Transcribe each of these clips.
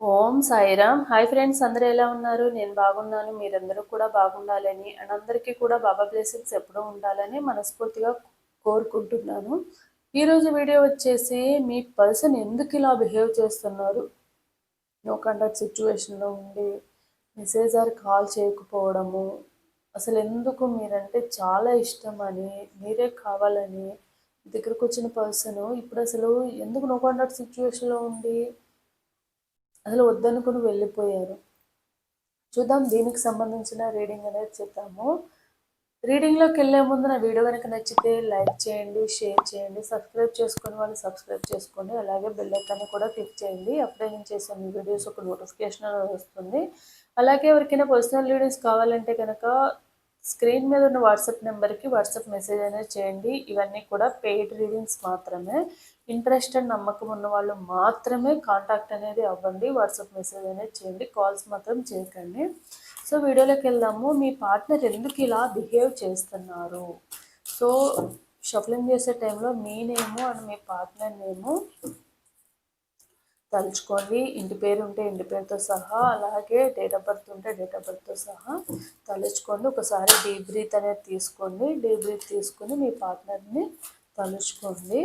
ఓం Sairam. Hi friends అందరూ ఎలా ఉన్నారు? నేను బాగున్నాను మీరందరూ కూడా బాగుండాలని అండ్ అందరికీ కూడా బాబా బ్లెస్సింగ్స్ ఎప్పుడూ ఉండాలని మనస్ఫూర్తిగా కోరుకుంటున్నాను. ఈరోజు వీడియో వచ్చేసి మీ పర్సన్ ఎందుకు ఇలా బిహేవ్ చేస్తున్నారు? నో కండక్ట్ సిచ్యువేషన్లో ఉండి మెసేజ్ ఆర్ కాల్ చేయకపోవడము అసలు ఎందుకు మీరంటే చాలా ఇష్టం అని మీరే కావాలని దగ్గరకు వచ్చిన పర్సన్ ఇప్పుడు అసలు ఎందుకు నో కాంటాక్ట్ సిచ్యువేషన్లో ఉండి అసలు వద్దనుకుని వెళ్ళిపోయారు. చూద్దాం దీనికి సంబంధించిన రీడింగ్ అనేది చెప్తాము రీడింగ్లోకి వెళ్ళే ముందు నా వీడియో కనుక నచ్చితే లైక్ చేయండి షేర్ చేయండి సబ్స్క్రైబ్ చేసుకుని వాళ్ళు సబ్స్క్రైబ్ చేసుకోండి. అలాగే బెల్ ఐకాన్ కూడా క్లిక్ చేయండి. అప్పుడే నేను చేసే మీ వీడియోస్ ఒక నోటిఫికేషన్ వస్తుంది. అలాగే ఎవరికైనా పర్సనల్ రీడింగ్స్ కావాలంటే కనుక స్క్రీన్ మీద ఉన్న వాట్సాప్ నెంబర్కి వాట్సాప్ మెసేజ్ అనేది చేయండి. ఇవన్నీ కూడా పెయిడ్ రీడింగ్స్ మాత్రమే. ఇంట్రెస్ట్ అండ్ నమ్మకం ఉన్న వాళ్ళు మాత్రమే కాంటాక్ట్ అనేది అవ్వండి. వాట్సాప్ మెసేజ్ అనేది చేయండి. కాల్స్ మాత్రం చేయకండి. సో వీడియోలోకి వెళ్దాము. మీ పార్ట్నర్ ఎందుకు ఇలా బిహేవ్ చేస్తున్నారు? సో షఫలింగ్ చేసే టైంలో మీ నేము అండ్ మీ పార్ట్నర్ నేము తలుచుకోండి ఇంటి పేరు ఉంటే ఇంటి పేరుతో సహా అలాగే డేట్ ఆఫ్ బర్త్ ఉంటే డేట్ ఆఫ్ బర్త్తో సహా తలుచుకొని ఒకసారి డీప్ బ్రీత్ అనేది తీసుకోండి. డీప్ బ్రీత్ తీసుకొని మీ పార్ట్నర్ని తలుచుకోండి.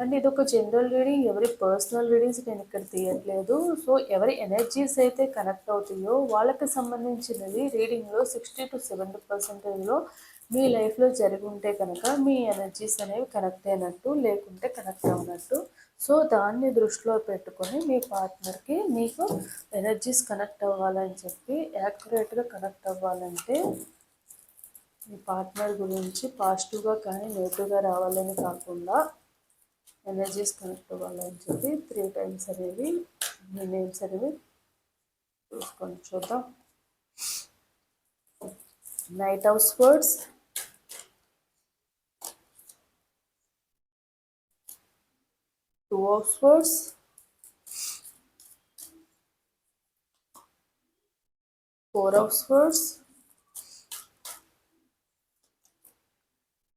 అండ్ ఇది ఒక జనరల్ రీడింగ్. ఎవరి పర్సనల్ రీడింగ్స్ నేను ఇక్కడ తీయట్లేదు. సో ఎవరి ఎనర్జీస్ అయితే కనెక్ట్ అవుతాయో వాళ్ళకి సంబంధించినది రీడింగ్లో సిక్స్టీ టు సెవెంటీ పర్సెంటేజ్లో మీ లైఫ్లో జరిగి ఉంటే కనుక మీ ఎనర్జీస్ అనేవి కనెక్ట్ అయినట్టు లేకుంటే కనెక్ట్ అవునట్టు సో దాన్ని దృష్టిలో పెట్టుకొని మీ పార్ట్నర్కి మీకు ఎనర్జీస్ కనెక్ట్ అవ్వాలని చెప్పి యాక్యురేట్గా కనెక్ట్ అవ్వాలంటే మీ పార్ట్నర్ గురించి పాజిటివ్గా కానీ నెగిటివ్గా రావాలని కాకుండా ఎనర్జీస్ కనెక్ట్ అవ్వాలని చెప్పి త్రీ టైమ్స్ అనేవి మీ నేమ్స్ అనేవి చూసుకొని చూద్దాం. Knight of swords two of swords four of swords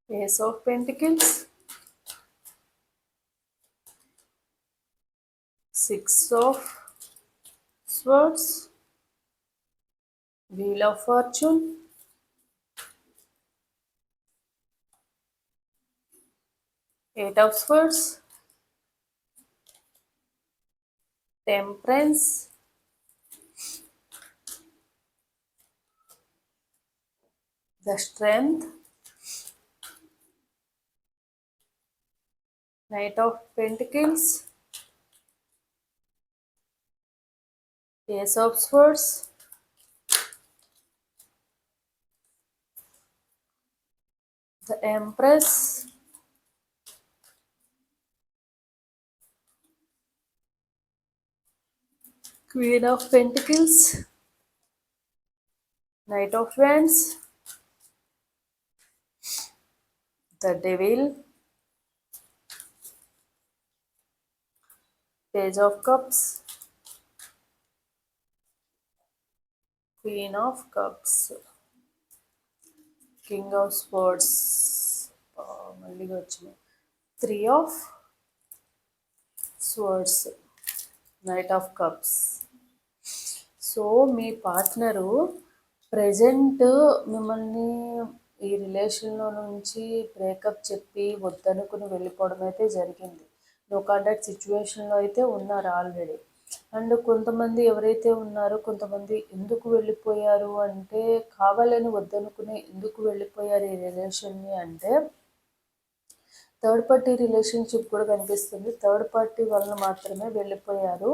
ace of pentacles. Six of swords. Wheel of fortune. Eight of swords temperance, the strength, knight of pentacles, ace of swords, the empress, Queen of Pentacles, Knight of Wands, the Devil, Page of Cups, Queen of Cups, King of Swords, oh, Three of Swords, Knight of Cups. So me partner present మిమ్మల్ని ఈ రిలేషన్లో నుంచి breakup చెప్పి వద్దనుకుని వెళ్ళిపోవడం అయితే జరిగింది. No contact సిచ్యువేషన్లో అయితే ఉన్నారు ఆల్రెడీ. అండ్ కొంతమంది ఎవరైతే ఉన్నారో కొంతమంది ఎందుకు వెళ్ళిపోయారు అంటే కావాలని వద్దనుకుని ఎందుకు వెళ్ళిపోయారు ఈ రిలేషన్ని అంటే థర్డ్ పార్టీ రిలేషన్షిప్ కూడా కనిపిస్తుంది. థర్డ్ పార్టీ వలన మాత్రమే వెళ్ళిపోయారు.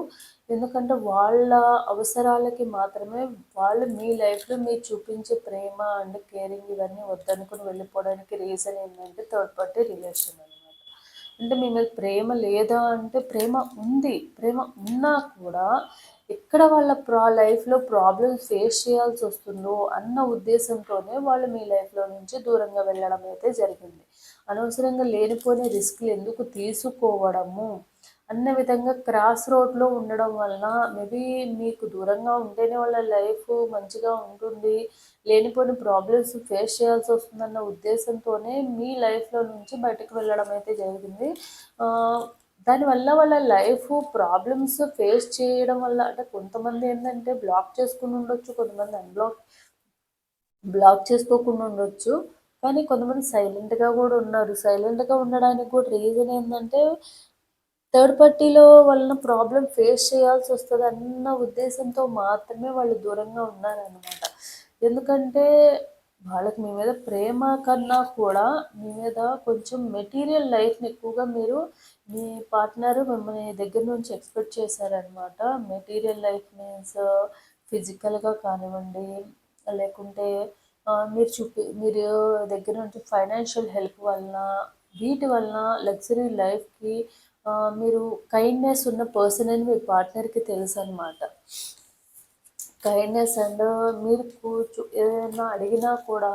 ఎందుకంటే వాళ్ళ అవసరాలకి మాత్రమే వాళ్ళు మీ లైఫ్లో మీరు చూపించే ప్రేమ అండ్ కేరింగ్ ఇవన్నీ వద్దనుకుని వెళ్ళిపోవడానికి రీజన్ ఏంటంటే థర్డ్ పార్టీ రిలేషన్ అనమాట అంటే మీ మీద ప్రేమ లేదా అంటే ప్రేమ ఉంది. ప్రేమ ఉన్నా కూడా ఎక్కడ వాళ్ళ ప్రా లైఫ్లో ప్రాబ్లమ్స్ ఫేస్ చేయాల్సి వస్తుందో అన్న ఉద్దేశంతోనే వాళ్ళు మీ లైఫ్లో నుంచి దూరంగా వెళ్ళడం అయితే జరిగింది. అనవసరంగా లేనిపోయిన రిస్క్లు ఎందుకు తీసుకోవడము అన్న విధంగా క్రాస్ రోడ్లో ఉండడం వలన మేబీ మీకు దూరంగా ఉంటేనే వాళ్ళ లైఫ్ మంచిగా ఉంటుంది లేనిపోయిన ప్రాబ్లమ్స్ ఫేస్ చేయాల్సి వస్తుందన్న ఉద్దేశంతోనే మీ లైఫ్లో నుంచి బయటకు వెళ్ళడం అయితే జరిగింది. దానివల్ల వాళ్ళ లైఫ్ ప్రాబ్లమ్స్ ఫేస్ చేయడం వల్ల అంటే కొంతమంది ఏంటంటే బ్లాక్ చేసుకుని ఉండొచ్చు కొంతమంది అన్బ్లాక్ బ్లాక్ చేసుకోకుండా ఉండొచ్చు. కానీ కొంతమంది సైలెంట్గా కూడా ఉన్నారు. సైలెంట్గా ఉండడానికి కూడా రీజన్ ఏంటంటే థర్డ్ పార్టీలో వాళ్ళని ప్రాబ్లం ఫేస్ చేయాల్సి వస్తుంది అన్న ఉద్దేశంతో మాత్రమే వాళ్ళు దూరంగా ఉన్నారనమాట ఎందుకంటే వాళ్ళకి మీ మీద ప్రేమ కన్నా కూడా మీ మీద కొంచెం మెటీరియల్ లైఫ్ని ఎక్కువగా మీరు మీ పార్ట్నర్ మిమ్మల్ని దగ్గర నుంచి ఎక్స్పెక్ట్ చేశారనమాట. మెటీరియల్ లైఫ్ మీన్స్ ఫిజికల్గా కానివ్వండి లేకుంటే మీరు చూపి మీరు దగ్గర నుంచి ఫైనాన్షియల్ హెల్ప్ వలన వీటి వలన లగ్జరీ లైఫ్కి మీరు కైండ్నెస్ ఉన్న పర్సన్ అని మీ పార్ట్నర్కి తెలుసు అనమాట కైండ్నెస్ అండ్ మీరు కూర్చు ఏదైనా అడిగినా కూడా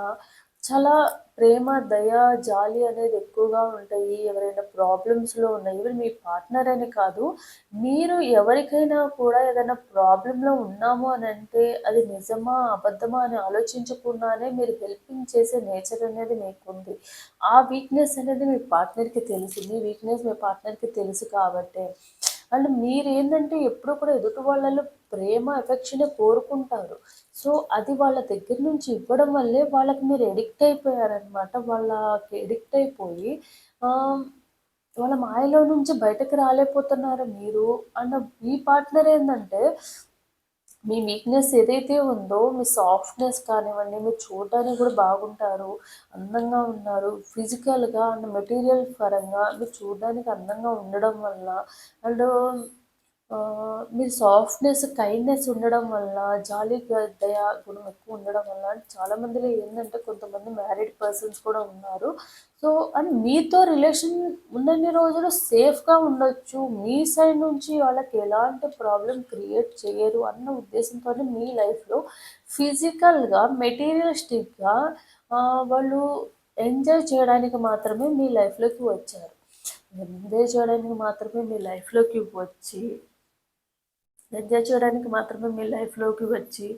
చాలా ప్రేమ దయ జాలి అనేది ఎక్కువగా ఉంటాయి. ఎవరైనా ప్రాబ్లమ్స్లో ఉన్నాయి ఈవెన్ మీ పార్ట్నర్ అని కాదు మీరు ఎవరికైనా కూడా ఏదైనా ప్రాబ్లంలో ఉన్నాము అని అంటే అది నిజమా అబద్ధమా అని ఆలోచించకుండానే మీరు హెల్పింగ్ చేసే నేచర్ అనేది మీకు ఉంది ఆ వీక్నెస్ అనేది మీ పార్ట్నర్కి తెలుసు. మీ వీక్నెస్ మీ పార్ట్నర్కి తెలుసు కాబట్టి. అండ్ మీరేంటంటే ఎప్పుడు కూడా ఎదుటి వాళ్ళలో ప్రేమ ఎఫెక్షనే కోరుకుంటారు. సో అది వాళ్ళ దగ్గర నుంచి ఇవ్వడం వల్లే వాళ్ళకి మీరు ఎడిక్ట్ అయిపోయారనమాట వాళ్ళకి ఎడిక్ట్ అయిపోయి వాళ్ళ మాయలో నుంచి బయటకు రాలేకపోతున్నారు మీరు. అండ్ మీ పార్ట్నర్ ఏంటంటే మీ వీక్నెస్ ఏదైతే ఉందో మీ సాఫ్ట్నెస్ కానివ్వండి మీరు చూడడానికి కూడా బాగుంటారు అందంగా ఉన్నారు. ఫిజికల్గా అండ్ మెటీరియల్ పరంగా మీరు చూడడానికి అందంగా ఉండడం వల్ల అండ్ మీ సాఫ్ట్నెస్ కైండ్నెస్ ఉండడం వల్ల జాలి దయా గుణం ఎక్కువ ఉండడం వల్ల చాలామందిలో ఏంటంటే కొంతమంది మ్యారీడ్ పర్సన్స్ కూడా ఉన్నారు. సో అండ్ మీతో రిలేషన్ ఉన్నన్ని రోజులు సేఫ్గా ఉండొచ్చు. మీ సైడ్ నుంచి వాళ్ళకి ఎలాంటి ప్రాబ్లం క్రియేట్ చేయరు అన్న ఉద్దేశంతో మీ లైఫ్లో ఫిజికల్గా మెటీరియలిస్టిక్గా వాళ్ళు ఎంజాయ్ చేయడానికి మాత్రమే మీ లైఫ్లోకి వచ్చారు. ఎంజాయ్ చేయడానికి మాత్రమే మీ లైఫ్లోకి వచ్చి ఎంజాయ్ చేయడానికి మాత్రమే మీ లైఫ్లోకి వచ్చి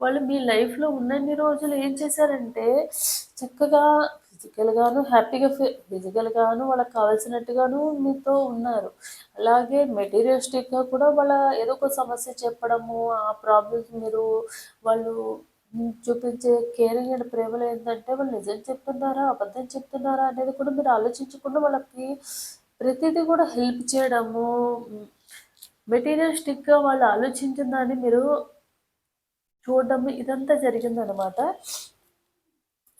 వాళ్ళు మీ లైఫ్లో ఉన్నన్ని రోజులు ఏం చేశారంటే చక్కగా ఫిజికల్గాను హ్యాపీగా ఫిజికల్గాను వాళ్ళకి కావాల్సినట్టుగాను మీతో ఉన్నారు. అలాగే మెటీరియలిస్టిక్గా కూడా వాళ్ళ ఏదో ఒక సమస్య చెప్పడము ఆ ప్రాబ్లమ్స్ మీరు వాళ్ళు చూపించే కేరింగ్ అండ్ ప్రేమలు ఏంటంటే వాళ్ళు నిజం చెప్తున్నారా అబద్ధం చెప్తున్నారా అనేది కూడా మీరు ఆలోచించకుండా వాళ్ళకి ప్రతిదీ కూడా హెల్ప్ చేయడము మెటీరియలిస్టిక్గా వాళ్ళు ఆలోచించిన దాన్ని మీరు చూడడం ఇదంతా జరిగిందనమాట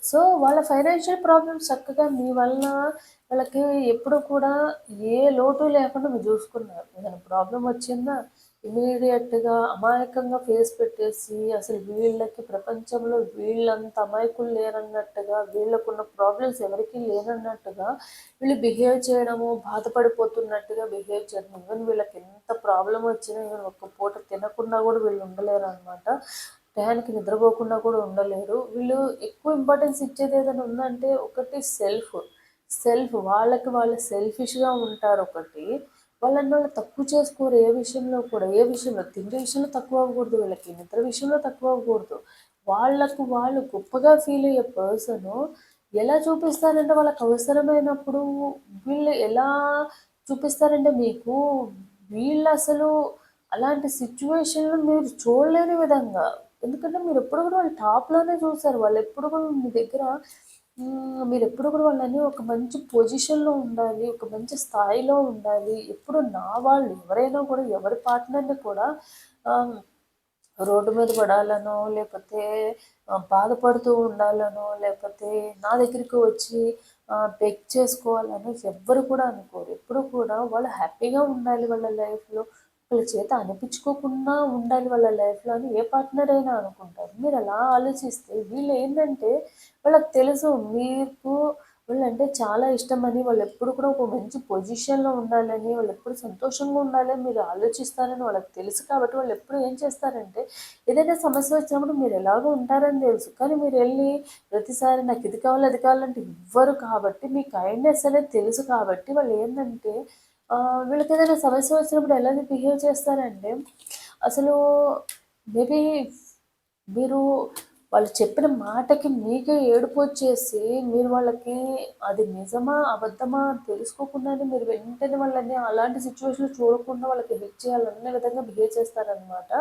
సో వాళ్ళ ఫైనాన్షియల్ ప్రాబ్లమ్స్ చక్కగా మీ వల్ల వాళ్ళకి ఎప్పుడు కూడా ఏ లోటు లేకుండా మీరు చూసుకున్నారు. ఏదైనా ప్రాబ్లం వచ్చిందా? ఇమీడియట్గా అమాయకంగా ఫేస్ పెట్టేసి అసలు వీళ్ళకి ప్రపంచంలో వీళ్ళంత అమాయకులు లేరన్నట్టుగా వీళ్ళకున్న ప్రాబ్లమ్స్ ఎవరికి లేనన్నట్టుగా వీళ్ళు బిహేవ్ చేయడము బాధపడిపోతున్నట్టుగా బిహేవ్ చేయడం. ఈవెన్ వీళ్ళకి ఎంత ప్రాబ్లం వచ్చినా ఈవెన్ ఒక్క పూట తినకుండా కూడా వీళ్ళు ఉండలేరు అనమాట టయానికి నిద్రపోకుండా కూడా ఉండలేరు. వీళ్ళు ఎక్కువ ఇంపార్టెన్స్ ఇచ్చేది ఏదైనా ఉందంటే ఒకటి సెల్ఫ్ సెల్ఫ్ వాళ్ళకి వాళ్ళు సెల్ఫిష్గా ఉంటారు ఒకటి వాళ్ళని వాళ్ళు తక్కువ చేసుకోరు ఏ విషయంలో కూడా ఏ విషయంలో తిండి విషయంలో తక్కువ అవ్వకూడదు వీళ్ళకి నిద్ర విషయంలో తక్కువ అవ్వకూడదు. వాళ్ళకు వాళ్ళు గొప్పగా ఫీల్ అయ్యే పర్సను ఎలా చూపిస్తారంటే వాళ్ళకి అవసరమైనప్పుడు వీళ్ళు ఎలా చూపిస్తారంటే మీకు వీళ్ళు అసలు అలాంటి సిచ్యువేషన్లు మీరు చూడలేని విధంగా. ఎందుకంటే మీరు ఎప్పుడు కూడా వాళ్ళు టాప్లోనే చూసారు. వాళ్ళు ఎప్పుడు కూడా మీ దగ్గర మీరు ఎప్పుడు కూడా వాళ్ళని ఒక మంచి పొజిషన్లో ఉండాలి ఒక మంచి స్థాయిలో ఉండాలి. ఎప్పుడు నా వాళ్ళు ఎవరైనా కూడా ఎవరి పార్ట్నర్ని కూడా రోడ్డు మీద పడాలనో లేకపోతే బాధపడుతూ ఉండాలనో లేకపోతే నా దగ్గరికి వచ్చి బెక్ చేసుకోవాలని ఎవ్వరు కూడా అనుకోరు. ఎప్పుడు కూడా వాళ్ళు హ్యాపీగా ఉండాలి వాళ్ళ లైఫ్లో. వాళ్ళ చేత అనిపించుకోకుండా ఉండాలి వాళ్ళ లైఫ్లో అని ఏ పార్ట్నర్ అయినా అనుకుంటారు. మీరు అలా ఆలోచిస్తే వీళ్ళు ఏంటంటే వాళ్ళకి తెలుసు మీకు వాళ్ళంటే చాలా ఇష్టమని వాళ్ళు ఎప్పుడు కూడా ఒక మంచి పొజిషన్లో ఉండాలని వాళ్ళు ఎప్పుడు సంతోషంగా ఉండాలని మీరు ఆలోచిస్తారని వాళ్ళకి తెలుసు కాబట్టి వాళ్ళు ఎప్పుడు ఏం చేస్తారంటే ఏదైనా సమస్య వచ్చినప్పుడు మీరు ఎలాగో ఉంటారని తెలుసు. కానీ మీరు వెళ్ళి ప్రతిసారి నాకు ఇది కావాలి అది కావాలంటే ఇవ్వరు కాబట్టి మీ కైండ్నెస్ అనేది తెలుసు కాబట్టి వాళ్ళు ఏంటంటే వీళ్ళకి ఏదైనా సమస్య వచ్చినప్పుడు ఎలా బిహేవ్ చేస్తారంటే అసలు మేబీ మీరు వాళ్ళు చెప్పిన మాటకి మీకే ఏడుపు వచ్చేసి మీరు వాళ్ళకి అది నిజమా అబద్ధమా తెలుసుకోకుండానే మీరు వెంటనే వాళ్ళని అలాంటి సిచ్యువేషన్ చూడకుండా వాళ్ళకి హెల్ప్ చేయాలనే విధంగా బిహేవ్ చేస్తారనమాట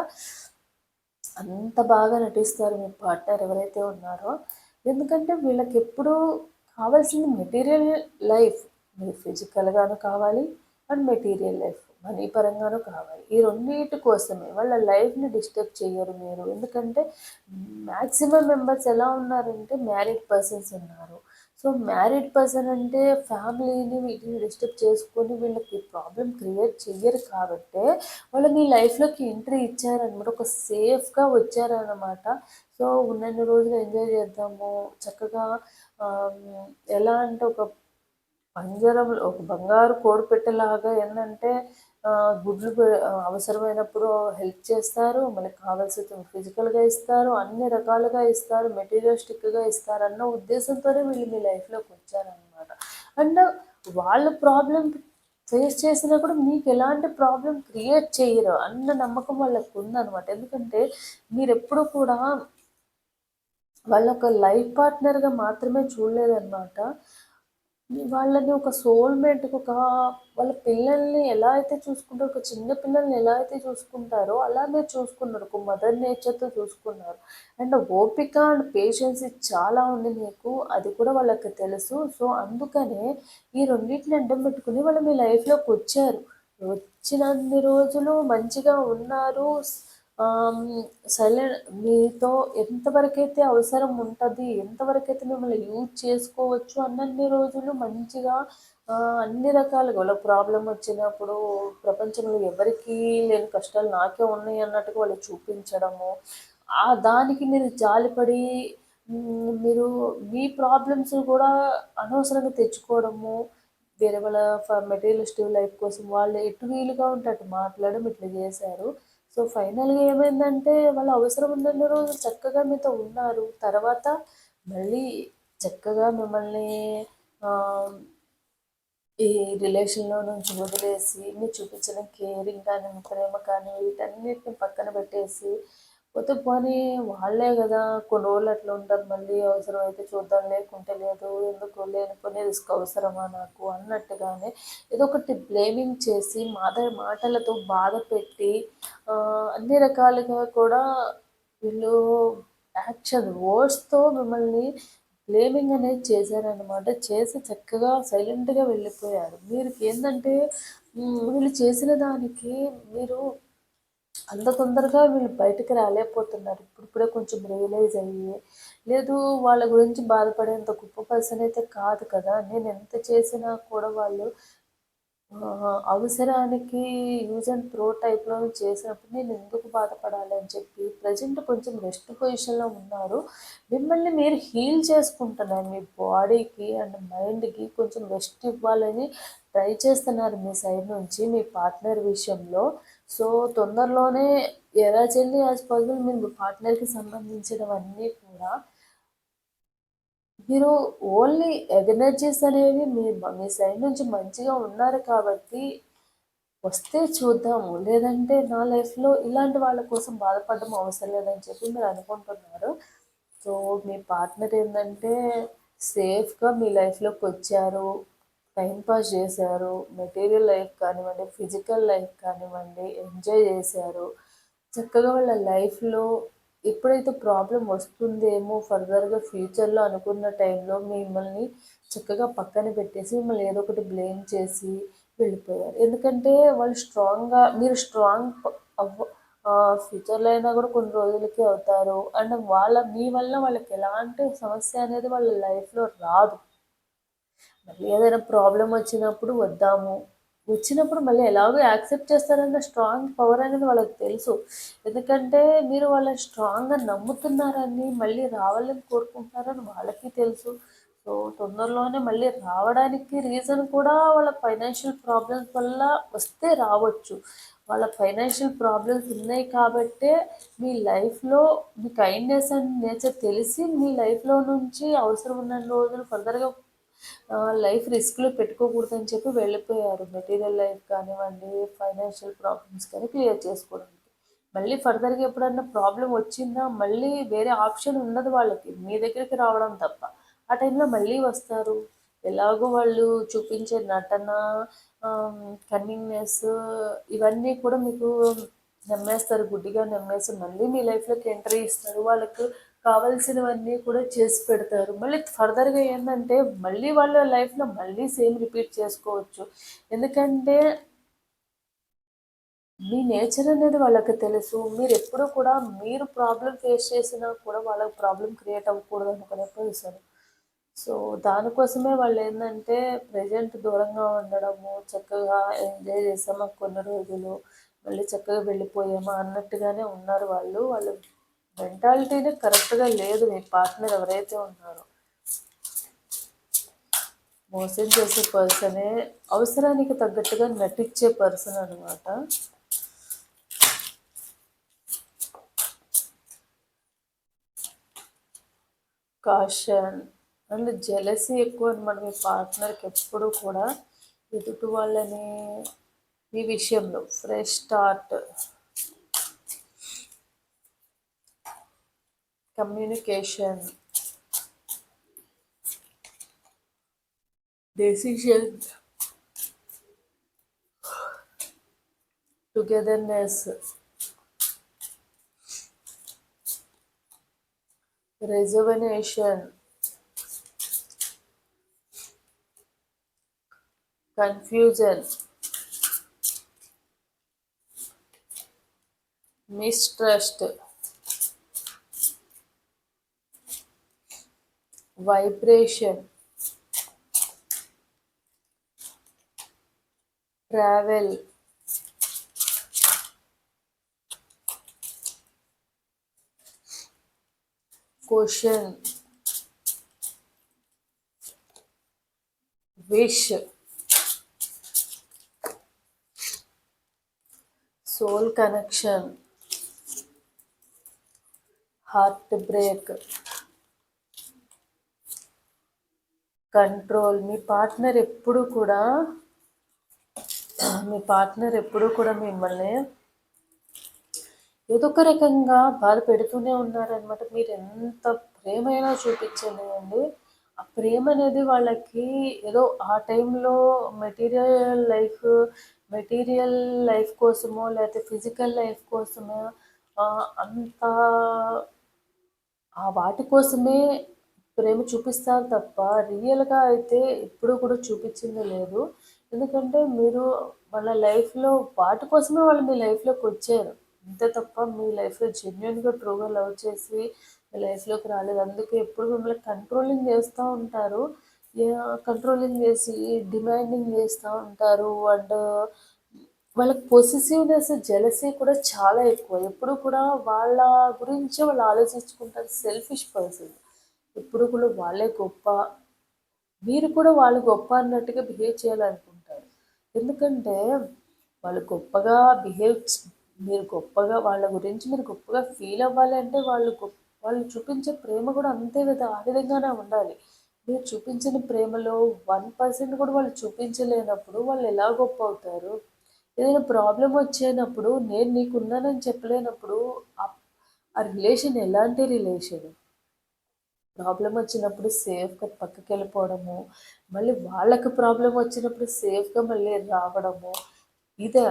అంత బాగా నటిస్తారు మీ పార్ట్నర్ ఎవరైతే ఉన్నారో. ఎందుకంటే వీళ్ళకి ఎప్పుడూ కావాల్సింది మెటీరియల్ లైఫ్ మీరు ఫిజికల్గాను కావాలి అండ్ మెటీరియల్ లైఫ్ మనీ పరంగానూ కావాలి ఈ రెండింటి కోసమే వాళ్ళ లైఫ్ని డిస్టర్బ్ చేయరు మీరు. ఎందుకంటే మ్యాక్సిమం మెంబర్స్ ఎలా ఉన్నారంటే మ్యారీడ్ పర్సన్స్ ఉన్నారు. సో మ్యారీడ్ పర్సన్ అంటే ఫ్యామిలీని వీటిని డిస్టర్బ్ చేసుకొని వీళ్ళకి ప్రాబ్లం క్రియేట్ చెయ్యరు కాబట్టి వాళ్ళు మీ లైఫ్లోకి ఎంట్రీ ఇచ్చారనమాట. ఒక సేఫ్గా వచ్చారనమాట. సో ఉన్నన్ని రోజులు ఎంజాయ్ చేద్దాము. చక్కగా ఎలా అంటే ఒక పంజరంలో ఒక బంగారు కోడి పెట్టెలాగా ఏంటంటే గుడ్లు అవసరమైనప్పుడు హెల్ప్ చేస్తారు. మనకి కావాల్సిన ఫిజికల్గా ఇస్తారు అన్ని రకాలుగా ఇస్తారు మెటీరియలిస్టిక్గా ఇస్తారు అన్న ఉద్దేశంతోనే వీళ్ళు మీ లైఫ్లోకి వచ్చారనమాట అండ్ వాళ్ళ ప్రాబ్లం ఫేస్ చేసినా కూడా మీకు ఎలాంటి ప్రాబ్లం క్రియేట్ చేయరు అన్న నమ్మకం వాళ్ళకు ఉందన్నమాట. ఎందుకంటే మీరు ఎప్పుడు కూడా వాళ్ళ ఒక లైఫ్ పార్ట్నర్గా మాత్రమే చూడలేదన్నమాట. వాళ్ళని ఒక సోల్మేట్కి ఒక వాళ్ళ పిల్లల్ని ఎలా అయితే చూసుకుంటారో ఒక చిన్న పిల్లల్ని ఎలా అయితే చూసుకుంటారో అలా మీరు చూసుకున్నారు. ఒక మదర్ నేచర్తో చూసుకున్నారు. అండ్ ఓపిక అండ్ పేషెన్స్ చాలా ఉంది మీకు. అది కూడా వాళ్ళకి తెలుసు. సో అందుకనే ఈ రెండింటిని అడ్డం పెట్టుకుని వాళ్ళు మీ లైఫ్లోకి వచ్చారు. వచ్చినన్ని రోజులు మంచిగా ఉన్నారు. సైలెంట్ మీతో ఎంతవరకైతే అవసరం ఉంటుంది ఎంతవరకైతే మిమ్మల్ని యూజ్ చేసుకోవచ్చు అన్నన్ని రోజులు మంచిగా అన్ని రకాలుగా వాళ్ళ ప్రాబ్లం వచ్చినప్పుడు ప్రపంచంలో ఎవరికీ లేని కష్టాలు నాకే ఉన్నాయి అన్నట్టుగా వాళ్ళు చూపించడము ఆ దానికి మీరు జాలిపడి మీరు మీ ప్రాబ్లమ్స్ కూడా అనవసరంగా తెచ్చుకోవడము వేరే వాళ్ళ మెటీరియలిస్టిక్ లైఫ్ కోసం వాళ్ళు ఎటు వీలుగా ఉంటే అటు మాట్లాడడం ఇట్లా చేశారు. సో ఫైనల్గా ఏమైందంటే వాళ్ళు అవసరం ఉన్నన్ని రోజులు చక్కగా మీతో ఉన్నారు. తర్వాత మళ్ళీ చక్కగా మిమ్మల్ని ఈ రిలేషన్లో నుంచి వదిలేసి మీరు చూపించిన కేరింగ్ కానీ ప్రేమ కానీ వీటన్నిటిని పక్కన పెట్టేసి పోతే పోనీ వాళ్ళే కదా కొన్ని రోజులు అట్లా ఉంటారు మళ్ళీ అవసరం అయితే చూద్దాం లేకుంటే లేదు ఎందుకు లేనిపోనీ రిస్క్ అవసరమా నాకు అన్నట్టుగానే ఏదో ఒకటి బ్లేమింగ్ చేసి మాద మాటలతో బాధ పెట్టి అన్ని రకాలుగా కూడా వీళ్ళు యాక్షన్ వర్డ్స్తో మిమ్మల్ని బ్లేమింగ్ అనేది చేశారనమాట చేసి చక్కగా సైలెంట్గా వెళ్ళిపోయారు. మీరు ఏంటంటే వీళ్ళు చేసిన దానికి మీరు అంత తొందరగా వీళ్ళు బయటకు రాలేకపోతున్నారు. ఇప్పుడిప్పుడే కొంచెం రియలైజ్ అయ్యి లేదు వాళ్ళ గురించి బాధపడేంత గొప్ప పర్సన్ అయితే కాదు కదా. నేను ఎంత చేసినా కూడా వాళ్ళు అవసరానికి యూజ్ అండ్ త్రో టైప్లో చేసినప్పుడు నేను ఎందుకు బాధపడాలి అని చెప్పి ప్రజెంట్ కొంచెం రెస్ట్ పొజిషన్లో ఉన్నారు. మిమ్మల్ని మీరు హీల్ చేసుకుంటున్నారు మీ బాడీకి అండ్ మైండ్కి కొంచెం రెస్ట్ ఇవ్వాలని ట్రై చేస్తున్నారు మీ సైడ్ నుంచి మీ పార్ట్నర్ విషయంలో. సో తొందరలోనే ఎలా చెల్లి యాజ్ పాసిబుల్ మీరు పార్ట్నర్కి సంబంధించినవన్నీ కూడా. మీరు ఓన్లీ ఎనర్జీస్ అనేవి మీ మీ సైడ్ నుంచి మంచిగా ఉన్నారు కాబట్టి వస్తే చూద్దాము. లేదంటే నా లైఫ్లో ఇలాంటి వాళ్ళ కోసం బాధపడడం అవసరం లేదని చెప్పి మీరు అనుకుంటున్నారు. సో మీ పార్ట్నర్ ఏంటంటే సేఫ్గా మీ లైఫ్లోకి వచ్చారు. టైం పాస్ చేశారు. మెటీరియల్ లైఫ్ కానివ్వండి ఫిజికల్ లైఫ్ కానివ్వండి ఎంజాయ్ చేశారు. చక్కగా వాళ్ళ లైఫ్లో ఎప్పుడైతే ప్రాబ్లం వస్తుందేమో ఫర్దర్గా ఫ్యూచర్లో అనుకున్న టైంలో మిమ్మల్ని చక్కగా పక్కన పెట్టేసి మిమ్మల్ని ఏదో ఒకటి బ్లేమ్ చేసి వెళ్ళిపోయారు. ఎందుకంటే వాళ్ళు స్ట్రాంగ్గా మీరు స్ట్రాంగ్ అవ్వ ఫ్యూచర్లో అయినా కూడా కొన్ని రోజులకి అవుతారు. అండ్ వాళ్ళ మీ వల్ల వాళ్ళకి ఎలాంటి సమస్య అనేది వాళ్ళ లైఫ్లో రాదు. మళ్ళీ ఏదైనా ప్రాబ్లం వచ్చినప్పుడు వద్దాము. వచ్చినప్పుడు మళ్ళీ ఎలాగో యాక్సెప్ట్ చేస్తారన్న స్ట్రాంగ్ పవర్ అనేది వాళ్ళకి తెలుసు. ఎందుకంటే మీరు వాళ్ళని స్ట్రాంగ్గా నమ్ముతున్నారని మళ్ళీ రావాలని కోరుకుంటున్నారని వాళ్ళకి తెలుసు. సో తొందరలోనే మళ్ళీ రావడానికి రీజన్ కూడా వాళ్ళ ఫైనాన్షియల్ ప్రాబ్లమ్స్ వల్ల వస్తే రావచ్చు. వాళ్ళ ఫైనాన్షియల్ ప్రాబ్లమ్స్ ఉన్నాయి కాబట్టే మీ లైఫ్లో మీ కైండ్నెస్ అండ్ నేచర్ తెలిసి మీ లైఫ్లో నుంచి అవసరం ఉన్న రోజులు ఫర్దర్గా లైఫ్ రిస్క్లో పెట్టుకోకూడదని చెప్పి వెళ్ళిపోయారు. మెటీరియల్ లైఫ్ కానివ్వండి ఫైనాన్షియల్ ప్రాబ్లమ్స్ కానీ క్లియర్ చేసుకోవడానికి. మళ్ళీ ఫర్దర్గా ఎప్పుడన్నా ప్రాబ్లం వచ్చిందా? మళ్ళీ వేరే ఆప్షన్ ఉన్నది వాళ్ళకి. మీ దగ్గరికి రావడం తప్ప. ఆ టైంలో మళ్ళీ వస్తారు. ఎలాగో వాళ్ళు చూపించే నటన కన్నింగ్నెస్ ఇవన్నీ కూడా మీకు నమ్మేస్తారు. గుడ్డిగా నమ్మేసి మళ్ళీ మీ లైఫ్లోకి ఎంట్రీ ఇస్తారు. వాళ్ళకు కావాల్సినవన్నీ కూడా చేసి పెడతారు. మళ్ళీ ఫర్దర్గా ఏంటంటే మళ్ళీ వాళ్ళ లైఫ్లో మళ్ళీ సేమ్ రిపీట్ చేసుకోవచ్చు. ఎందుకంటే మీ నేచర్ అనేది వాళ్ళకి తెలుసు. మీరు ఎప్పుడూ కూడా మీరు ప్రాబ్లం ఫేస్ చేసినా కూడా వాళ్ళకి ప్రాబ్లం క్రియేట్ అవ్వకూడదు అనుకునే పర్సన్. సో దానికోసమే వాళ్ళు ఏంటంటే ప్రజెంట్ దూరంగా ఉండడము చక్కగా ఎంజాయ్ చేసామా కొన్ని రోజులు మళ్ళీ చక్కగా వెళ్ళిపోయామా అన్నట్టుగానే ఉన్నారు వాళ్ళు. వాళ్ళు మెంటాలిటీనే కరెక్ట్గా లేదు మీ పార్ట్నర్ ఎవరైతే ఉన్నారో మోసం చేసే పర్సనే అవసరానికి తగ్గట్టుగా నటించే పర్సన్ అనమాట కాషన్ అండ్ జెలసీ ఎక్కువ అనమాట మీ పార్ట్నర్కి ఎప్పుడు కూడా. ఎదుటి వాళ్ళని ఈ విషయంలో fresh start communication, decision, togetherness, rejuvenation, confusion, mistrust. Vibration travel question wish soul connection heartbreak control. మీ పార్ట్నర్ ఎప్పుడు కూడా మీ పార్ట్నర్ ఎప్పుడు కూడా మిమ్మల్ని ఏదో ఒక రకంగా బాధ పెడుతూనే ఉన్నారనమాట మీరు ఎంత ప్రేమైనా చూపించలేదండి. ఆ ప్రేమ అనేది వాళ్ళకి ఏదో ఆ టైంలో మెటీరియల్ లైఫ్ మెటీరియల్ లైఫ్ కోసమో లేకపోతే ఫిజికల్ లైఫ్ కోసమో అంత ఆ వాటి కోసమే ప్రేమ చూపిస్తారు తప్ప రియల్గా అయితే ఎప్పుడూ కూడా చూపించింది లేదు. ఎందుకంటే మీరు వాళ్ళ లైఫ్లో వాటి కోసమే వాళ్ళు మీ లైఫ్లోకి వచ్చారు. అంతే తప్ప మీ లైఫ్లో జెన్యున్గా ట్రూగా లవ్ చేసి మీ లైఫ్లోకి రాలేదు. అందుకే ఎప్పుడు మిమ్మల్ని కంట్రోలింగ్ చేస్తూ ఉంటారు. కంట్రోలింగ్ చేసి డిమాండింగ్ చేస్తూ ఉంటారు. అండ్ వాళ్ళకి పొసిసివ్నెస్ జెలసీ కూడా చాలా ఎక్కువ. ఎప్పుడు కూడా వాళ్ళ గురించి వాళ్ళు ఆలోచించుకుంటారు. సెల్ఫిష్ పర్సన్ ఎప్పుడు కూడా వాళ్ళే గొప్ప. మీరు కూడా వాళ్ళు గొప్ప అన్నట్టుగా బిహేవ్ చేయాలనుకుంటారు. ఎందుకంటే వాళ్ళు గొప్పగా బిహేవ్ మీరు గొప్పగా వాళ్ళ గురించి మీరు గొప్పగా ఫీల్ అవ్వాలి అంటే వాళ్ళు గొప్ప వాళ్ళు చూపించే ప్రేమ కూడా అంతే విధ ఆ విధంగానే ఉండాలి. మీరు చూపించిన ప్రేమలో వన్ పర్సెంట్ కూడా వాళ్ళు చూపించలేనప్పుడు వాళ్ళు ఎలా గొప్ప అవుతారు? ఏదైనా ప్రాబ్లం వచ్చేనప్పుడు నేను నీకున్నానని చెప్పలేనప్పుడు ఆ రిలేషన్ ఎలాంటి రిలేషన్ ప్రాబ్లం వచ్చినప్పుడు సేఫ్గా పక్కకి వెళ్ళిపోవడము మళ్ళీ వాళ్ళకి ప్రాబ్లం వచ్చినప్పుడు సేఫ్గా మళ్ళీ రావడము ఇదే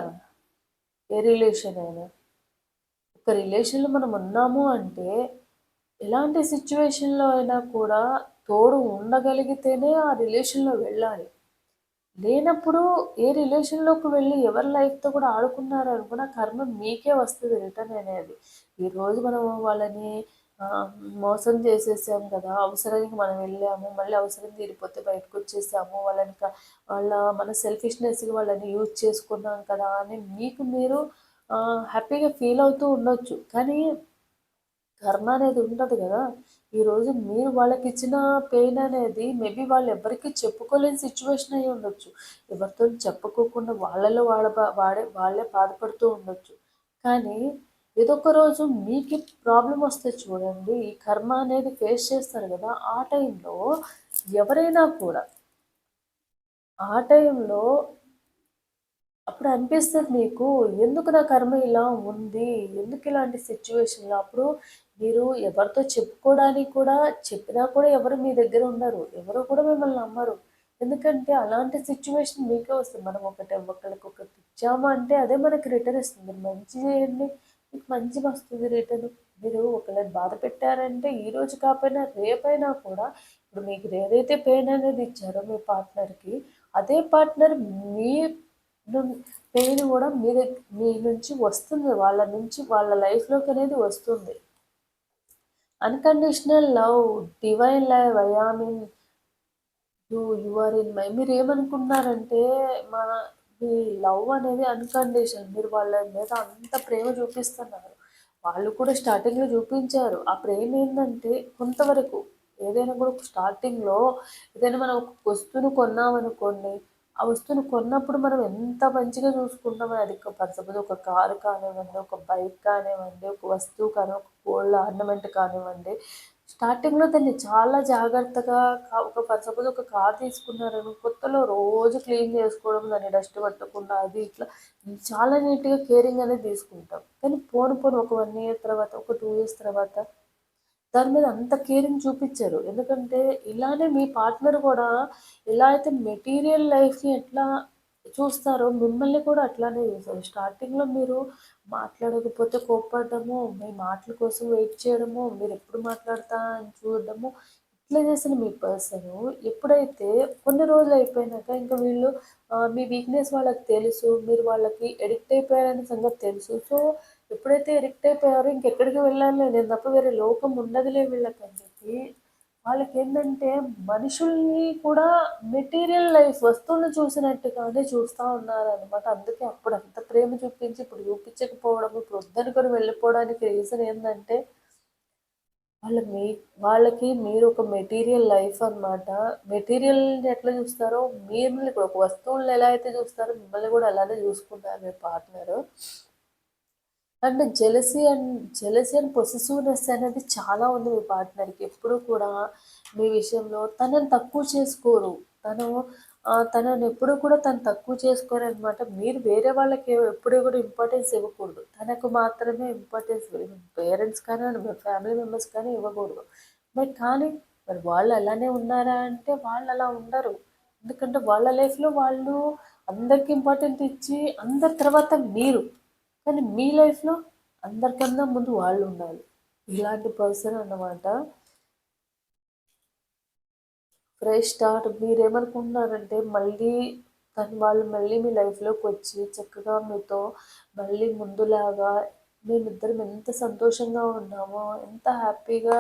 ఏ రిలేషన్ అయినా. ఒక రిలేషన్లో మనం ఉన్నాము అంటే ఎలాంటి సిచ్యువేషన్లో అయినా కూడా తోడు ఉండగలిగితేనే ఆ రిలేషన్లో వెళ్ళాలి. లేనప్పుడు ఏ రిలేషన్లోకి వెళ్ళి ఎవరి లైఫ్తో కూడా ఆడుకున్నారు అనుకున్న కర్మ మీకే వస్తుంది రిటర్న్ అనేది. ఈరోజు మనం వాళ్ళని మోసం చేసేసాం కదా అవసరానికి మనం వెళ్ళాము మళ్ళీ అవసరం తీరిపోతే బయటకు వచ్చేసాము వాళ్ళని వాళ్ళ మన సెల్ఫిష్నెస్కి వాళ్ళని యూజ్ చేసుకున్నాం కదా అని మీకు మీరు హ్యాపీగా ఫీల్ అవుతూ ఉండొచ్చు. కానీ కర్మ అనేది ఉంటుంది కదా. ఈరోజు మీరు వాళ్ళకి ఇచ్చిన పెయిన్ అనేది మేబీ వాళ్ళు ఎవరికి చెప్పుకోలేని సిచ్యువేషన్ అయి ఉండొచ్చు. ఎవరితో చెప్పుకోకుండా వాళ్ళలో వాడ వాడే వాళ్ళే బాధపడుతూ ఉండొచ్చు. కానీ ఏదో ఒక రోజు మీకు ప్రాబ్లం వస్తే చూడండి ఈ కర్మ అనేది ఫేస్ చేస్తారు కదా ఆ టైంలో ఎవరైనా కూడా ఆ టైంలో అప్పుడు అనిపిస్తుంది మీకు ఎందుకు నా కర్మ ఇలా ఉంది? ఎందుకు ఇలాంటి సిచ్యువేషన్లో అప్పుడు మీరు ఎవరితో చెప్పుకోవడానికి కూడా చెప్పినా కూడా ఎవరు మీ దగ్గర ఉండరు ఎవరు కూడా మిమ్మల్ని నమ్మరు. ఎందుకంటే అలాంటి సిచ్యువేషన్ మీకే వస్తుంది. మనం ఒకటి ఒకరికి ఒకటి ఇచ్చామా అంటే అదే మనకి రిటర్న్ ఇస్తుంది. మంచి చేయండి మీకు మంచి వస్తుంది రిటర్న్ మీరు ఒకళ్ళని బాధ పెట్టారంటే ఈ రోజు కాకపోయినా రేపైనా కూడా ఇప్పుడు మీకు ఏదైతే పెయిన్ అనేది ఇచ్చారో మీ పార్ట్నర్కి అదే పార్ట్నర్ మీ పెయిన్ కూడా మీ మీ నుంచి వస్తుంది. వాళ్ళ నుంచి వాళ్ళ లైఫ్లోకి అనేది వస్తుంది. Unconditional love divine live I mean you you are in my మీరు ఏమనుకున్నారంటే మన ఈ లవ్ అనేది అన్కండిషన్. మీరు వాళ్ళ మీద అంత ప్రేమ చూపిస్తున్నారు. వాళ్ళు కూడా స్టార్టింగ్లో చూపించారు. ఆ ప్రేమ ఏంటంటే కొంతవరకు ఏదైనా కూడా స్టార్టింగ్లో ఏదైనా మనం ఒక వస్తువును కొన్నామనుకోండి ఆ వస్తువును కొన్నప్పుడు మనం ఎంత మంచిగా చూసుకుంటామని అది. సపోజ్ ఒక కారు కానివ్వండి ఒక బైక్ కానివ్వండి ఒక వస్తువు కానీ ఒక గోల్డ్ ఆర్నమెంట్ కానివ్వండి స్టార్టింగ్లో దాన్ని చాలా జాగ్రత్తగా ఒక సపోజ్ ఒక కార్ తీసుకున్నారని కొత్తలో రోజు క్లీన్ చేసుకోవడం దాన్ని డస్ట్ పట్టకుండా అది ఇట్లా చాలా నీట్గా కేరింగ్ అనేది తీసుకుంటాం. కానీ పోను పోను ఒక వన్ ఇయర్ తర్వాత ఒక టూ ఇయర్స్ తర్వాత దాని మీద అంత కేరింగ్ చూపించారు. ఎందుకంటే ఇలానే మీ పార్ట్నర్ కూడా ఎలా అయితే మెటీరియల్ లైఫ్ని ఎట్లా చూస్తారో మిమ్మల్ని కూడా అట్లానే చూస్తారు. స్టార్టింగ్లో మీరు మాట్లాడకపోతే కోప్పడము మీ మాటల కోసం వెయిట్ చేయడము మీరు ఎప్పుడు మాట్లాడతా అని చూడడము ఇట్లా చేసిన మీ పర్సన్. ఎప్పుడైతే కొన్ని రోజులు అయిపోయినాక ఇంకా వీళ్ళు మీ వీక్నెస్ వాళ్ళకి తెలుసు మీరు వాళ్ళకి ఎడిక్ట్ అయిపోయారనే సంగతి తెలుసు. సో ఎప్పుడైతే ఎడిక్ట్ అయిపోయారో ఇంకెక్కడికి వెళ్ళాలి? నేను తప్ప వేరే లోకం ఉండదులే వీళ్ళకి అని చెప్పి వాళ్ళకి ఏంటంటే మనుషుల్ని కూడా మెటీరియల్ లైఫ్ వస్తువులను చూసినట్టుగానే చూస్తూ ఉన్నారనమాట అందుకే అప్పుడు అంత ప్రేమ చూపించి ఇప్పుడు చూపించకపోవడం ఇప్పుడు వద్దనుకొని వెళ్ళిపోవడానికి రీజన్ ఏంటంటే వాళ్ళ మీ వాళ్ళకి మీరు ఒక మెటీరియల్ లైఫ్ అనమాట మెటీరియల్ని ఎట్లా చూస్తారో మీరు ఇప్పుడు ఒక వస్తువులను ఎలా అయితే చూస్తారో మిమ్మల్ని కూడా అలానే చూసుకుంటారు మీ partner. And jealousy and jealousy and possessiveness అనేది చాలా ఉంది మీ పార్ట్నర్కి ఎప్పుడు కూడా మీ విషయంలో తనని తక్కువ చేసుకోరు. తను తనని ఎప్పుడు కూడా తను తక్కువ చేసుకోరు అనమాట మీరు వేరే వాళ్ళకి ఎప్పుడు కూడా ఇంపార్టెన్స్ ఇవ్వకూడదు. తనకు మాత్రమే ఇంపార్టెన్స్ పేరెంట్స్ కానీ మీ ఫ్యామిలీ మెంబర్స్ కానీ ఇవ్వకూడదు. బట్ కానీ మరి వాళ్ళు అలానే ఉన్నారా అంటే వాళ్ళు అలా ఉండరు. ఎందుకంటే వాళ్ళ లైఫ్లో వాళ్ళు అందరికి ఇంపార్టెంట్ ఇచ్చి అందరి తర్వాత మీరు. కానీ మీ లైఫ్లో అందరికన్నా ముందు వాళ్ళు ఉండాలి. ఇలాంటి పర్సన్ అన్నమాట. ఫ్రెష్ స్టార్ట్ మీరేమనుకుంటున్నారంటే మళ్ళీ కానీ వాళ్ళు మళ్ళీ మీ లైఫ్లోకి వచ్చి చక్కగా మీతో మళ్ళీ ముందులాగా మేమిద్దరం ఎంత సంతోషంగా ఉన్నామో ఎంత హ్యాపీగా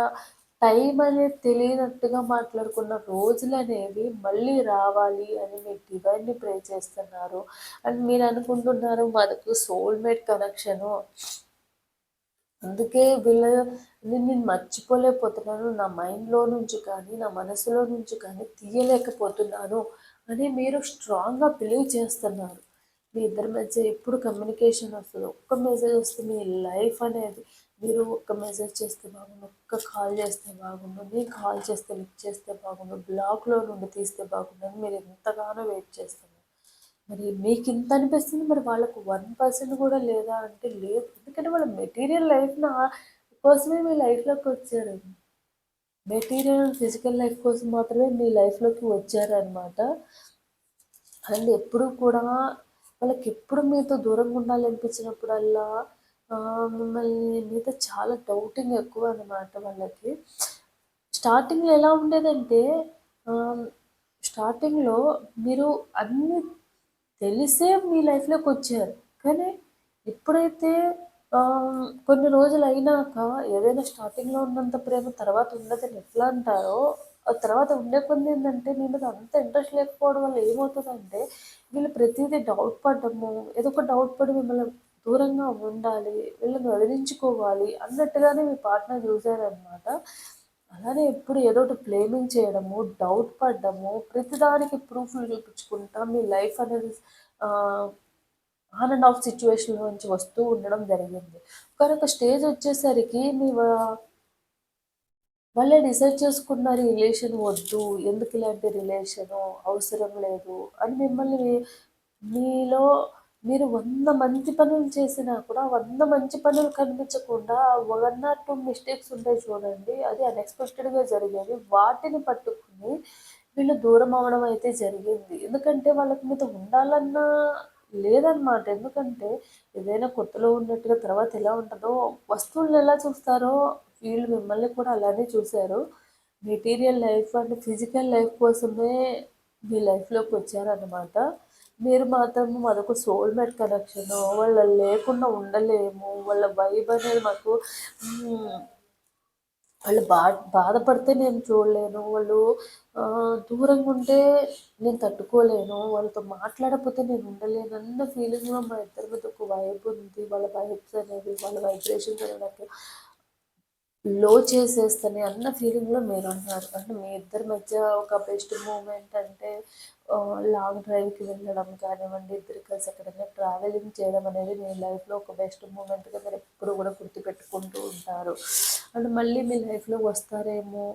టైం అనేది తెలియనట్టుగా మాట్లాడుకున్న రోజులు అనేవి మళ్ళీ రావాలి అని మీరు డివైన్ని ప్రే చేస్తున్నారు. అండ్ మీరు అనుకుంటున్నారు మనకు సోల్మేట్ కనెక్షను అందుకే వీళ్ళ నేను మర్చిపోలేకపోతున్నాను నా మైండ్లో నుంచి కానీ నా మనసులో నుంచి కానీ తీయలేకపోతున్నాను అని మీరు స్ట్రాంగ్గా బిలీవ్ చేస్తున్నారు. మీ ఇద్దరి మధ్య ఎప్పుడు కమ్యూనికేషన్ వస్తుంది ఒక్క మెసేజ్ వస్తే మీ లైఫ్ అనేది మీరు ఒక్క మెసేజ్ చేస్తే బాగుండు ఒక్క కాల్ చేస్తే బాగుండు నేను కాల్ చేస్తే లిఫ్ట్ చేస్తే బాగుండు బ్లాక్లో నుండి తీస్తే బాగుండు అని మీరు ఎంతగానో వెయిట్ చేస్తున్నారు. మరి మీకు ఇంత అనిపిస్తుంది మరి వాళ్ళకు వన్ పర్సెంట్ కూడా లేదా అంటే లేదు. ఎందుకంటే వాళ్ళ మెటీరియల్ లైఫ్న కోసమే మీ లైఫ్లోకి వచ్చారు. మెటీరియల్ ఫిజికల్ లైఫ్ కోసం మాత్రమే మీ లైఫ్లోకి వచ్చారనమాట అండ్ ఎప్పుడు కూడా వాళ్ళకి ఎప్పుడు మీతో దూరంగా ఉండాలనిపించినప్పుడల్లా మిమ్మల్ని మీద చాలా డౌటింగ్ ఎక్కువ అనమాట వాళ్ళకి. స్టార్టింగ్లో ఎలా ఉండేదంటే స్టార్టింగ్లో మీరు అన్నీ తెలిసే మీ లైఫ్లోకి వచ్చారు. కానీ ఎప్పుడైతే కొన్ని రోజులు అయినాక ఏదైనా స్టార్టింగ్లో ఉన్నంత ప్రేమ తర్వాత ఉండదని ఎట్లా అంటారో ఆ తర్వాత ఉండే కొన్ని ఏంటంటే మీ మీద అంత ఇంట్రెస్ట్ లేకపోవడం వల్ల ఏమవుతుందంటే వీళ్ళు ప్రతిదీ డౌట్ పడడము ఏదో ఒక డౌట్ పడి మిమ్మల్ని దూరంగా ఉండాలి వీళ్ళని వదిలించుకోవాలి అన్నట్టుగానే మీ పార్ట్నర్ చూశారనమాట అలానే ఎప్పుడు ఏదో ఒకటి బ్లేమింగ్ చేయడము డౌట్ పడ్డము ప్రతిదానికి ప్రూఫ్లు చూపించుకుంటా మీ లైఫ్ అనేది ఆన్ అండ్ ఆఫ్ సిచ్యువేషన్ నుంచి వస్తూ ఉండడం జరిగింది. కానీ ఒక స్టేజ్ వచ్చేసరికి మీ వాళ్ళే డిసైడ్ చేసుకున్నారు రిలేషన్ వద్దు ఎందుకు ఇలాంటి రిలేషను అవసరం లేదు అని మిమ్మల్ని మీలో మీరు వంద మంచి పనులు చేసినా కూడా వంద మంచి పనులు కనిపించకుండా వన్ ఆర్ టూ మిస్టేక్స్ ఉంటాయి చూడండి. అది అన్ఎక్స్పెక్టెడ్గా జరిగేది వాటిని పట్టుకుని వీళ్ళు దూరం అవడం అయితే జరిగింది. ఎందుకంటే వాళ్ళకి మీద ఉండాలన్న లేదనమాట ఎందుకంటే ఏదైనా కొత్తలో ఉన్నట్టుగా తర్వాత ఎలా ఉంటుందో వస్తువులను ఎలా చూస్తారో వీళ్ళు మిమ్మల్ని కూడా అలానే చూశారు. Material life and physical life కోసమే మీ లైఫ్లోకి వచ్చారనమాట మీరు మాత్రం మాదొక సోల్మేట్ కనెక్షన్ వాళ్ళ లేకుండా ఉండలేము వాళ్ళ వైబ్ అనేది మాకు వాళ్ళు బా బాధపడితే నేను చూడలేను వాళ్ళు దూరంగా ఉంటే నేను తట్టుకోలేను వాళ్ళతో మాట్లాడకపోతే నేను ఉండలేను అన్న ఫీలింగ్లో మా ఇద్దరి మీద ఒక వైబ్ ఉంది వాళ్ళ వైబ్స్ అనేది వాళ్ళ వైబ్రేషన్స్ అనేది నాకు లో చేసేస్తాను అన్న ఫీలింగ్లో మీరు ఉన్నారు. అంటే మీ ఇద్దరి మధ్య ఒక బెస్ట్ మూమెంట్ అంటే లాంగ్ డ్రైవ్కి వెళ్ళడం కానివ్వండి ఇద్దరు కలిసి ఎక్కడైనా ట్రావెలింగ్ చేయడం అనేది మీ లైఫ్లో ఒక బెస్ట్ మూమెంట్గా మీరు ఎప్పుడు కూడా గుర్తుపెట్టుకుంటూ ఉంటారు. అండ్ మళ్ళీ మీ లైఫ్లో వస్తారేమో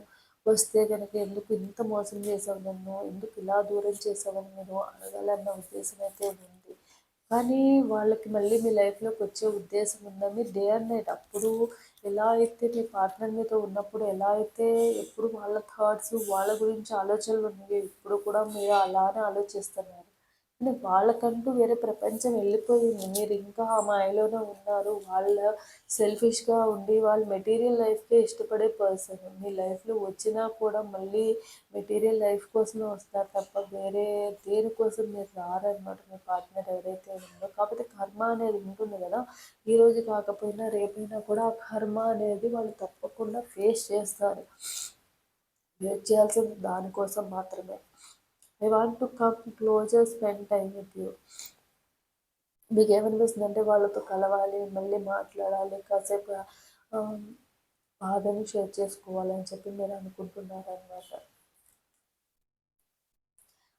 వస్తే కనుక ఎందుకు ఇంత మోసం చేసావు నన్ను ఎందుకు ఇలా దూరం చేసావని మీరు అడగాలన్న ఉద్దేశం అయితే ఉంది. కానీ వాళ్ళకి మళ్ళీ మీ లైఫ్లోకి వచ్చే ఉద్దేశం ఉందా? డే అండ్ నైట్ అప్పుడు ఎలా అయితే మీ పార్ట్నర్ మీతో ఉన్నప్పుడు ఎలా అయితే ఎప్పుడు వాళ్ళ థాట్స్ వాళ్ళ గురించి ఆలోచనలు ఉండేవి ఇప్పుడు కూడా మీరు అలానే ఆలోచిస్తున్నారు. అంటే వాళ్ళకంటూ వేరే ప్రపంచం వెళ్ళిపోయింది. మీరు ఇంకా ఆ మాయలోనే ఉన్నారు. వాళ్ళ సెల్ఫిష్గా ఉండి వాళ్ళు మెటీరియల్ లైఫ్కే ఇష్టపడే పర్సన్ మీ లైఫ్లో వచ్చినా కూడా మళ్ళీ మెటీరియల్ లైఫ్ కోసమే వస్తారు తప్ప వేరే దేనికోసం మీరు రారనమాట మీ పార్ట్నర్ ఎవరైతే ఉందో కాకపోతే కర్మ అనేది ఉంటుంది కదా. ఈరోజు కాకపోయినా రేపైనా కూడా ఆ కర్మ అనేది వాళ్ళు తప్పకుండా ఫేస్ చేస్తారు. వెయిట్ చేయాల్సింది దానికోసం మాత్రమే. I want to come closer spend time with you మీకు ఏమనిపిస్తుంది అంటే వాళ్ళతో కలవాలి మళ్ళీ మాట్లాడాలి కాసేపు um, బాధని షేర్ చేసుకోవాలని చెప్పి మీరు అనుకుంటున్నారు అనమాట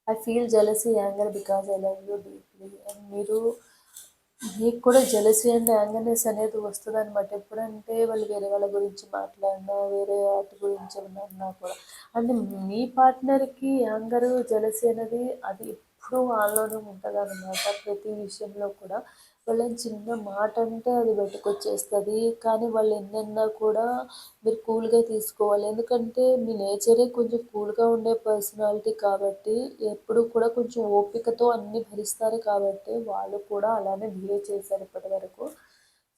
I feel jealousy anger because I love you deeply and మీరు మీకు కూడా జలసీ అండ్ యాంగర్నెస్ అనేది వస్తుంది అనమాట ఎప్పుడంటే వాళ్ళు వేరే వాళ్ళ గురించి మాట్లాడినా వేరే వాటి గురించి ఏమన్నా కూడా. అంటే మీ పార్ట్నర్కి యాంగర్ జలసీ అనేది అది ఎప్పుడూ వాళ్ళలోనే ఉంటుంది అనమాట ప్రతి విషయంలో కూడా వాళ్ళని చిన్న మాట అంటే అది బయటకొచ్చేస్తుంది. కానీ వాళ్ళు ఎన్నన్నా కూడా మీరు కూల్గా తీసుకోవాలి. ఎందుకంటే మీ నేచరే కొంచెం కూల్గా ఉండే పర్సనాలిటీ కాబట్టి ఎప్పుడు కూడా కొంచెం ఓపికతో అన్నీ భరిస్తారు కాబట్టి వాళ్ళు కూడా అలానే బిహేవ్ చేశారు ఇప్పటి వరకు.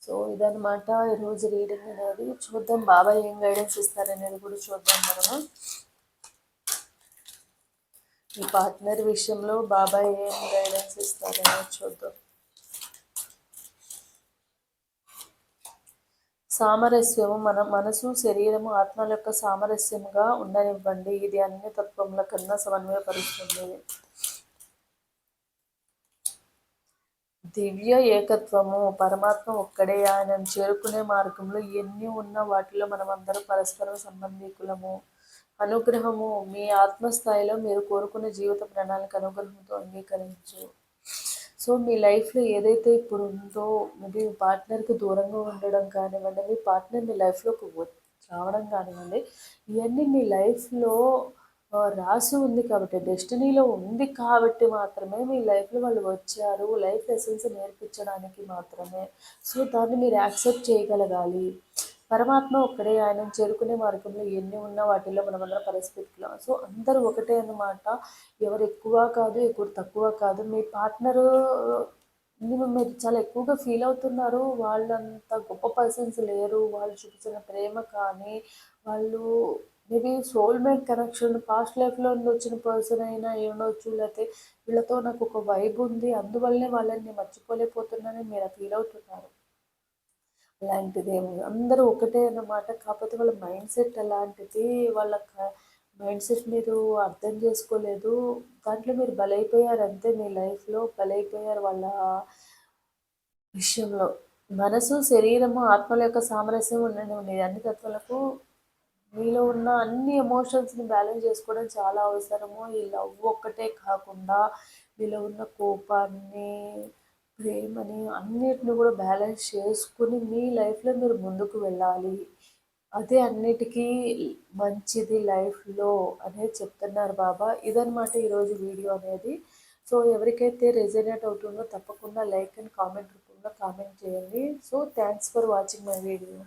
సో ఇదనమాట ఈరోజు రీడింగ్ అనేది. చూద్దాం బాబాయ్ ఏం గైడెన్స్ ఇస్తారనేది కూడా చూద్దాం మనము. ఈ పార్ట్నర్ విషయంలో బాబాయ్ ఏం గైడెన్స్ ఇస్తారనేది చూద్దాం. సామరస్యము. మన మనసు శరీరము ఆత్మల యొక్క సామరస్యముగా ఉండనివ్వండి. ఇది అన్ని తత్వముల కన్నా సమన్వయపరుస్తుంది. దివ్య ఏకత్వము. పరమాత్మ ఒక్కడే. ఆయన చేరుకునే మార్గంలో ఎన్ని ఉన్న వాటిలో మనమందరం పరస్పరం సంబంధికులము. అనుగ్రహము. మీ ఆత్మస్థాయిలో మీరు కోరుకున్న జీవిత ప్రణాళిక అనుగ్రహంతో అంగీకరించు. సో మీ లైఫ్లో ఏదైతే ఇప్పుడు ఉందో మీ పార్ట్నర్కి దూరంగా ఉండడం కానివ్వండి మీ పార్ట్నర్ మీ లైఫ్లోకి రావడం కానివ్వండి ఇవన్నీ మీ లైఫ్లో రాసి ఉంది కాబట్టి డెస్టినీలో ఉంది కాబట్టి మాత్రమే మీ లైఫ్లో వాళ్ళు వచ్చారు. లైఫ్ లెసన్స్ నేర్పించడానికి మాత్రమే. సో దాన్ని మీరు యాక్సెప్ట్ చేయగలగాలి. పరమాత్మ ఒక్కడే ఆయన చేరుకునే మార్గంలో ఎన్ని ఉన్నా వాటిల్లో మనమందరం పరిస్థితులు సో అందరూ ఒకటే అన్నమాట. ఎవరు ఎక్కువ కాదు ఎవరు తక్కువ కాదు. మీ పార్ట్నరు మీరు చాలా ఎక్కువగా ఫీల్ అవుతున్నారు. వాళ్ళంత గొప్ప పర్సన్స్ లేరు. వాళ్ళు చూపించిన ప్రేమ కానీ వాళ్ళు మేబీ సోల్మేట్ కనెక్షన్ పాస్ట్ లైఫ్లో వచ్చిన పర్సన్ అయినా ఉండొచ్చు లేకపోతే వీళ్ళతో నాకు ఒక వైబ్ ఉంది. అందువల్లనే వాళ్ళని మర్చిపోలేకపోతున్నానని మీరు ఫీల్ అవుతున్నారు. అలాంటిది ఏమి అందరూ ఒకటే అన్నమాట. కాకపోతే వాళ్ళ మైండ్ సెట్ అలాంటిది వాళ్ళ మైండ్ సెట్ మీరు అర్థం చేసుకోలేదు. దాంట్లో మీరు బలైపోయారు అంతే మీ లైఫ్లో. బలైపోయారు వాళ్ళ విషయంలో. మనసు శరీరము ఆత్మల యొక్క సామరస్యం ఉండండి అన్ని తత్వాలకు మీలో ఉన్న అన్ని ఎమోషన్స్ని బ్యాలెన్స్ చేసుకోవడం చాలా అవసరము. ఈ లవ్ ఒక్కటే కాకుండా మీలో ఉన్న కోపాన్ని ప్రేమని అన్నిటిని కూడా బ్యాలెన్స్ చేసుకుని మీ లైఫ్లో మీరు ముందుకు వెళ్ళాలి. అదే అన్నిటికీ మంచిది లైఫ్లో అనేది చెప్తున్నారు బాబా. ఇదనమాట ఈరోజు వీడియో అనేది. సో ఎవరికైతే రెజనేట్ అవుతుందో తప్పకుండా లైక్ అండ్ కామెంట్ రూపంలో కామెంట్ చేయండి. So thanks for watching my video.